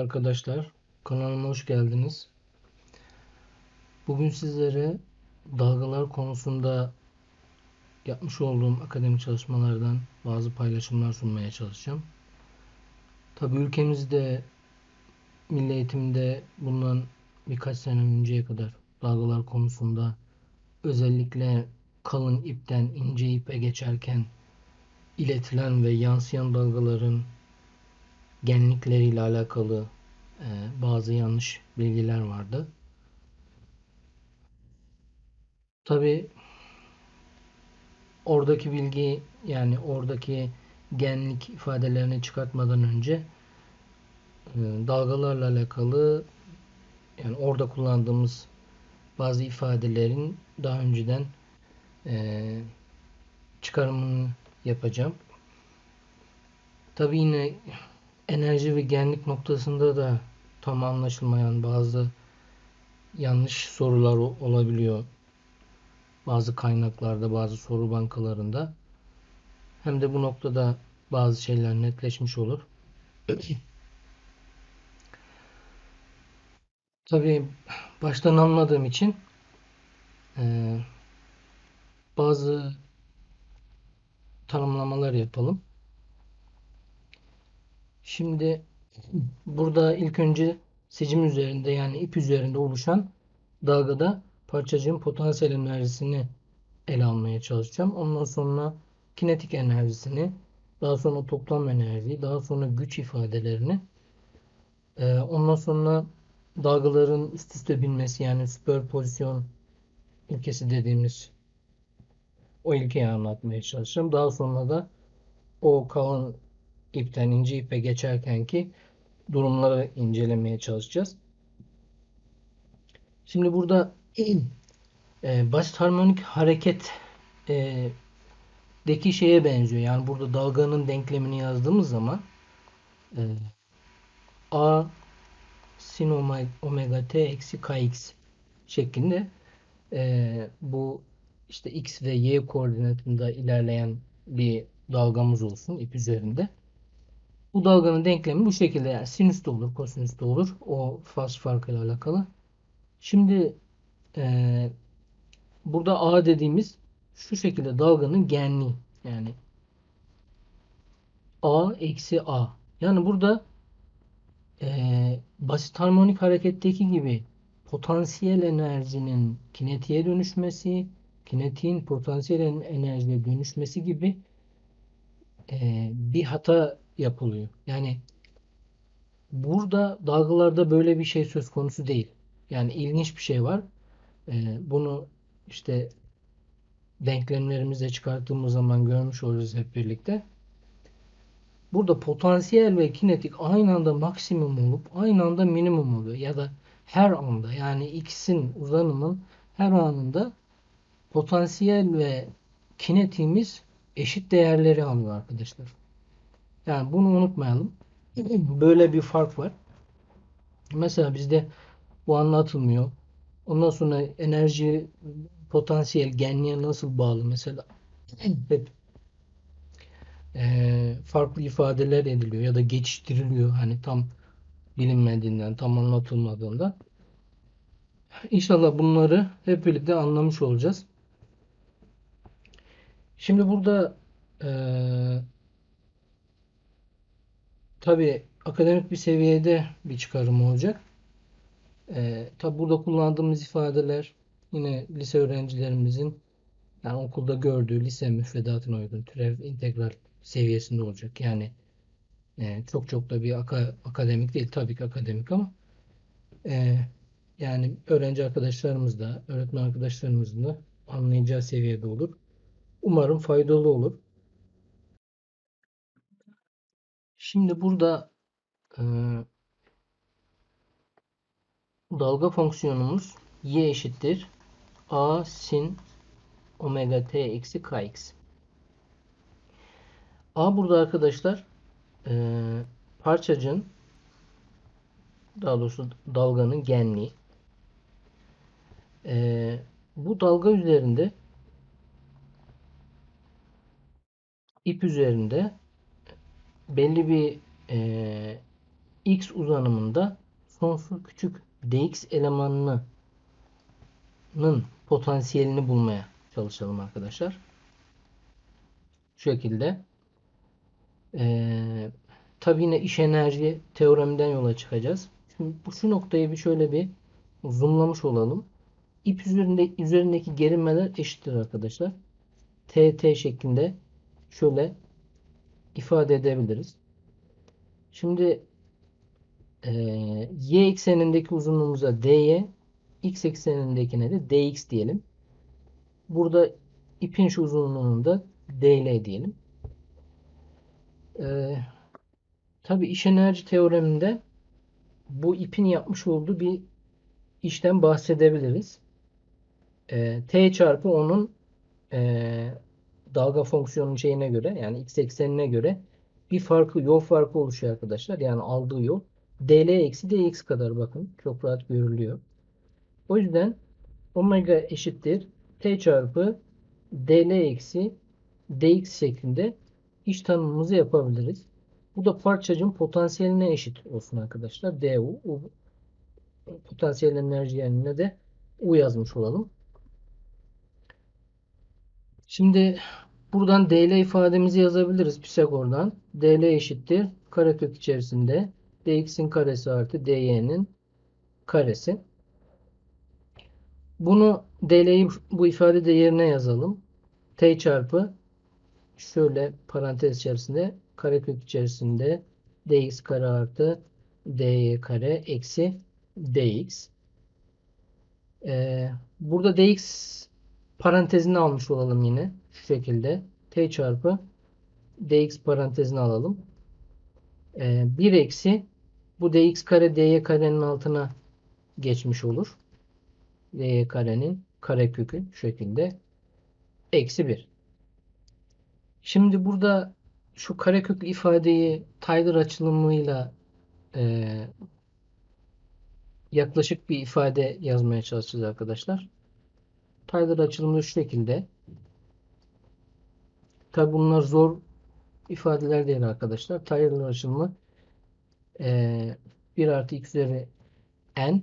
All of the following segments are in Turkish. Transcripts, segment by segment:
Arkadaşlar, kanalıma hoş geldiniz. Bugün sizlere dalgalar konusunda yapmış olduğum akademik çalışmalardan bazı paylaşımlar sunmaya çalışacağım. Tabi ülkemizde milli eğitimde bundan birkaç sene önceye kadar dalgalar konusunda özellikle kalın ipten ince ipe geçerken iletilen ve yansıyan dalgaların genlikleriyle alakalı e, bazı yanlış bilgiler vardı. Tabi oradaki bilgi yani oradaki genlik ifadelerini çıkartmadan önce e, dalgalarla alakalı yani orada kullandığımız bazı ifadelerin daha önceden e, çıkarımını yapacağım. Tabi yine enerji ve genlik noktasında da tam anlaşılmayan bazı yanlış sorular olabiliyor. Bazı kaynaklarda, bazı soru bankalarında. Hem de bu noktada bazı şeyler netleşmiş olur. Tabii baştan anladığım için e, bazı tanımlamalar yapalım. Şimdi burada ilk önce sicim üzerinde yani ip üzerinde oluşan dalgada parçacığın potansiyel enerjisini ele almaya çalışacağım. Ondan sonra kinetik enerjisini, daha sonra toplam enerjiyi, daha sonra güç ifadelerini, e, ondan sonra dalgaların üst üste binmesi yani süperpozisyon ilkesi dediğimiz o ilkeyi anlatmaya çalışacağım. Daha sonra da o kalın ipten ince ipe geçerken ki durumları incelemeye çalışacağız. Şimdi burada e, basit harmonik hareket e, deki şeye benziyor. Yani burada dalganın denklemini yazdığımız zaman e, A sin omega t eksi kx şeklinde e, bu işte x ve y koordinatında ilerleyen bir dalgamız olsun ip üzerinde. Bu dalganın denklemi bu şekilde yani sinüs de olur, kosinüs de olur. O faz farkıyla alakalı. Şimdi e, burada A dediğimiz şu şekilde dalganın genliği. Yani A eksi A. Yani burada e, basit harmonik hareketteki gibi potansiyel enerjinin kinetiğe dönüşmesi, kinetiğin potansiyel enerjiye dönüşmesi gibi e, bir hata yapılıyor. Yani burada dalgalarda böyle bir şey söz konusu değil. Yani ilginç bir şey var. Ee, bunu işte denklemlerimize çıkarttığımız zaman görmüş olacağız hep birlikte. Burada potansiyel ve kinetik aynı anda maksimum olup aynı anda minimum oluyor. Ya da her anda yani x'in uzanımın her anında potansiyel ve kinetiğimiz eşit değerleri alıyor arkadaşlar. Yani bunu unutmayalım. Böyle bir fark var. Mesela bizde bu anlatılmıyor. Ondan sonra enerji potansiyel genliğe nasıl bağlı mesela hep e, farklı ifadeler ediliyor ya da geçiştiriliyor hani tam bilinmediğinden tam anlatılmadığında İnşallah bunları hep birlikte anlamış olacağız. Şimdi burada eee Tabi akademik bir seviyede bir çıkarım olacak. Ee, tabi burada kullandığımız ifadeler yine lise öğrencilerimizin yani okulda gördüğü lise müfredatına uygun türev integral seviyesinde olacak. Yani e, çok çok da bir aka, akademik değil tabii ki akademik ama e, yani öğrenci arkadaşlarımız da öğretmen arkadaşlarımızın da anlayacağı seviyede olur. Umarım faydalı olur. Şimdi burada e, dalga fonksiyonumuz y eşittir a sin omega t eksi kx. A burada arkadaşlar e, parçacığın daha doğrusu dalganın genliği. E, bu dalga üzerinde ip üzerinde belli bir e, x uzanımında sonsuz küçük dx elemanının potansiyelini bulmaya çalışalım arkadaşlar. Şu şekilde. Ee, tabi yine iş enerji teoreminden yola çıkacağız. Şimdi bu şu noktayı bir şöyle bir zoomlamış olalım. İp üzerinde, üzerindeki gerilmeler eşittir arkadaşlar. TT şeklinde şöyle ifade edebiliriz. Şimdi e, y eksenindeki uzunluğumuza dy, x eksenindekine de dx diyelim. Burada ipin şu uzunluğunu da dl diyelim. E, Tabi iş enerji teoreminde bu ipin yapmış olduğu bir işten bahsedebiliriz. E, T çarpı onun e, dalga fonksiyonun şeyine göre yani x eksenine göre bir farkı yol farkı oluşuyor arkadaşlar. Yani aldığı yol dl eksi dx kadar bakın. Çok rahat görülüyor. O yüzden omega eşittir t çarpı dl eksi dx şeklinde iş tanımımızı yapabiliriz. Bu da parçacığın potansiyeline eşit olsun arkadaşlar. du. U, potansiyel enerji yerine de u yazmış olalım. Şimdi buradan dl ifademizi yazabiliriz Pisagor'dan. dl eşittir karekök içerisinde dx'in karesi artı dy'nin karesi. Bunu dl'yi bu ifade yerine yazalım. t çarpı şöyle parantez içerisinde karekök içerisinde dx kare artı dy kare eksi dx. Ee, burada dx parantezini almış olalım yine. Şu şekilde. t çarpı dx parantezini alalım. Ee, 1 eksi bu dx kare dy karenin altına geçmiş olur. dy karenin karekökü şu şekilde. Eksi 1. Şimdi burada şu kareköklü ifadeyi Taylor açılımıyla e, yaklaşık bir ifade yazmaya çalışacağız arkadaşlar. Taylor açılımı şu şekilde. Tabi bunlar zor ifadeler değil arkadaşlar. Taylor açılımı e, 1 artı x üzeri n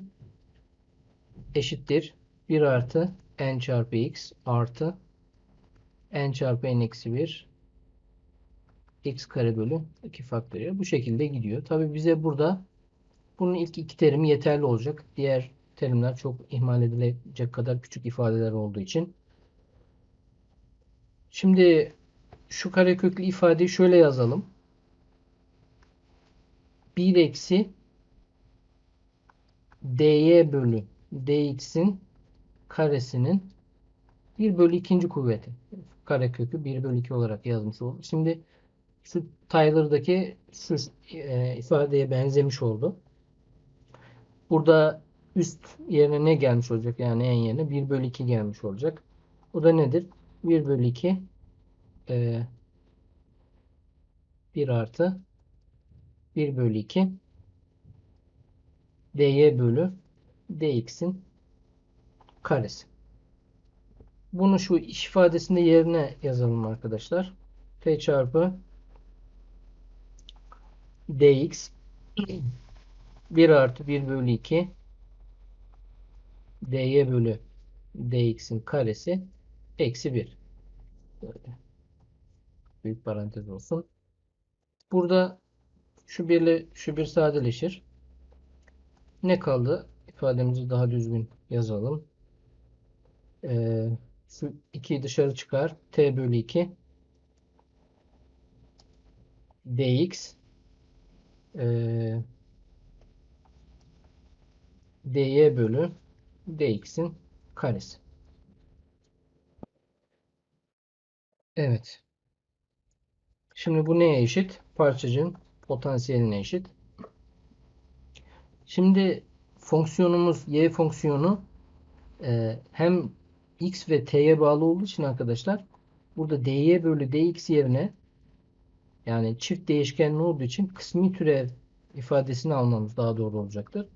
eşittir 1 artı n çarpı x artı n çarpı n eksi 1 x kare bölü 2 faktöriyel. Bu şekilde gidiyor. Tabi bize burada bunun ilk iki terimi yeterli olacak. Diğer terimler çok ihmal edilecek kadar küçük ifadeler olduğu için. Şimdi şu kareköklü ifadeyi şöyle yazalım. 1 eksi dy bölü dx'in karesinin 1 bölü ikinci kuvveti. Karekökü 1 bölü 2 olarak yazmış olduk. Şimdi şu Tyler'daki şu e, ifadeye benzemiş oldu. Burada üst yerine ne gelmiş olacak? Yani en yerine 1 bölü 2 gelmiş olacak. Bu da nedir? 1 bölü 2 e, 1 artı 1 bölü 2 dy bölü dx'in karesi. Bunu şu ifadesinde yerine yazalım arkadaşlar. t çarpı dx 1 artı 1 bölü 2 dy bölü dx'in karesi eksi 1. Böyle. Büyük parantez olsun. Burada şu birle şu bir sadeleşir. Ne kaldı? İfademizi daha düzgün yazalım. Ee, şu 2 dışarı çıkar. t bölü 2 dx e, dy bölü dx'in karesi. Evet. Şimdi bu neye eşit? Parçacığın potansiyeline eşit. Şimdi fonksiyonumuz y fonksiyonu e, hem x ve t'ye bağlı olduğu için arkadaşlar burada dy bölü dx yerine yani çift değişkenli olduğu için kısmi türev ifadesini almamız daha doğru olacaktır.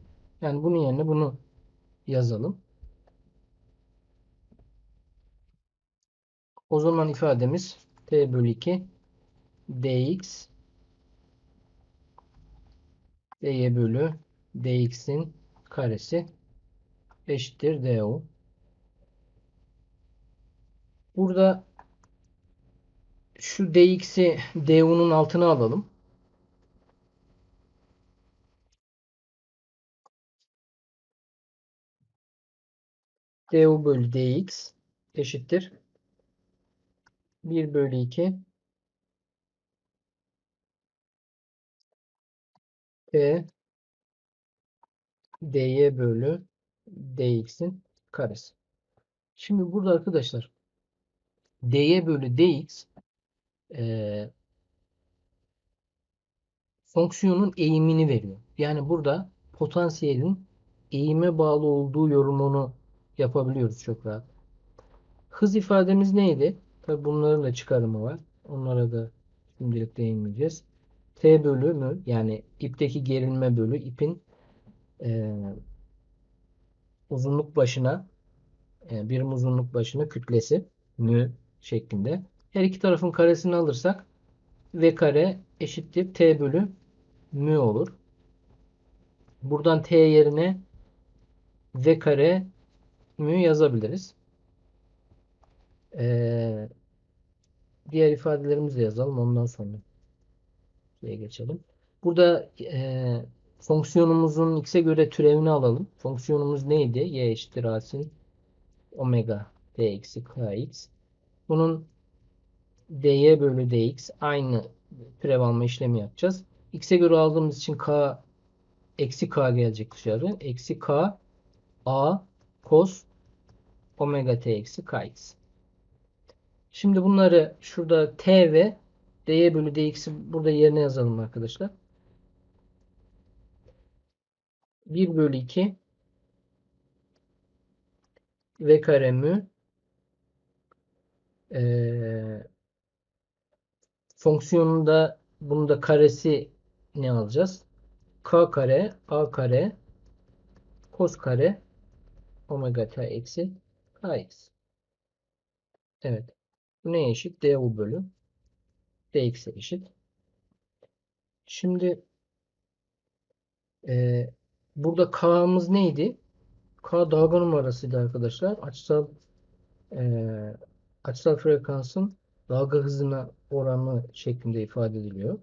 Yani bunun yerine bunu yazalım. O zaman ifademiz t bölü 2 dx dy bölü dx'in karesi eşittir du. Burada şu dx'i du'nun altına alalım. Du bölü dx eşittir 1 bölü 2 t dy bölü dx'in karesi. Şimdi burada arkadaşlar dy bölü dx e, fonksiyonun eğimini veriyor. Yani burada potansiyelin eğime bağlı olduğu yorumunu yapabiliyoruz çok rahat. Hız ifademiz neydi? Tabi bunların da çıkarımı var. Onlara da şimdilik değinmeyeceğiz. T bölü mü? Yani ipteki gerilme bölü ipin e, uzunluk başına e, birim uzunluk başına kütlesi mü şeklinde. Her iki tarafın karesini alırsak v kare eşittir t bölü mü olur. Buradan t yerine v kare mü yazabiliriz. Ee, diğer ifadelerimizi de yazalım. Ondan sonra şeye geçelim. Burada e, fonksiyonumuzun x'e göre türevini alalım. Fonksiyonumuz neydi? y eşittir asin omega d eksi kx. Bunun dy bölü dx aynı türev alma işlemi yapacağız. x'e göre aldığımız için k eksi k gelecek dışarı. Eksi k a cos omega t eksi kx. Şimdi bunları şurada t ve dy bölü dx'i burada yerine yazalım arkadaşlar. 1 bölü 2 v kare mü ee, fonksiyonunda bunu da karesi ne alacağız? k kare a kare cos kare omega t eksi kx. Evet. Bu neye eşit? du bölü dx'e eşit. Şimdi e, burada k'mız neydi? K dalga numarasıydı arkadaşlar. Açısal e, açısal frekansın dalga hızına oranı şeklinde ifade ediliyor.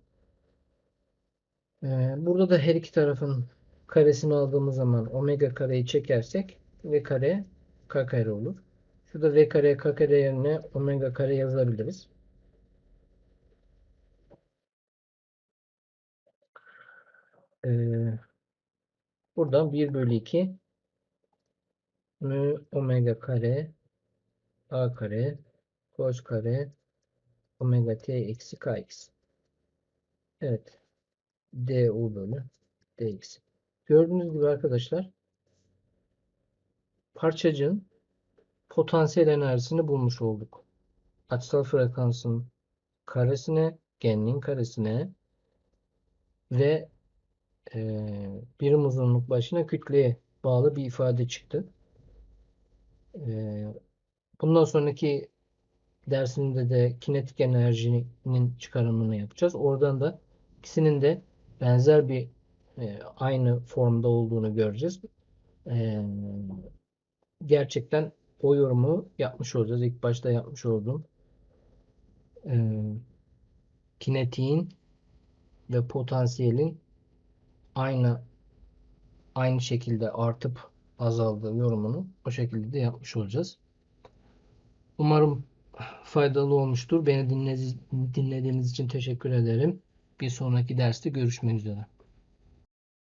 E, burada da her iki tarafın karesini aldığımız zaman omega kareyi çekersek v kare k kare olur. Şurada v kare k kare yerine omega kare yazabiliriz. Ee, buradan 1 bölü 2 mü omega kare a kare cos kare omega t eksi kx. Evet. du bölü dx. Gördüğünüz gibi arkadaşlar parçacığın potansiyel enerjisini bulmuş olduk. Açısal frekansın karesine, genliğin karesine ve e, birim uzunluk başına kütleye bağlı bir ifade çıktı. E, bundan sonraki dersinde de kinetik enerjinin çıkarımını yapacağız. Oradan da ikisinin de benzer bir e, aynı formda olduğunu göreceğiz. E, gerçekten o yorumu yapmış olacağız. İlk başta yapmış olduğum e, kinetiğin ve potansiyelin aynı aynı şekilde artıp azaldığı yorumunu o şekilde de yapmış olacağız. Umarım faydalı olmuştur. Beni dinlediğiniz için teşekkür ederim. Bir sonraki derste görüşmek üzere.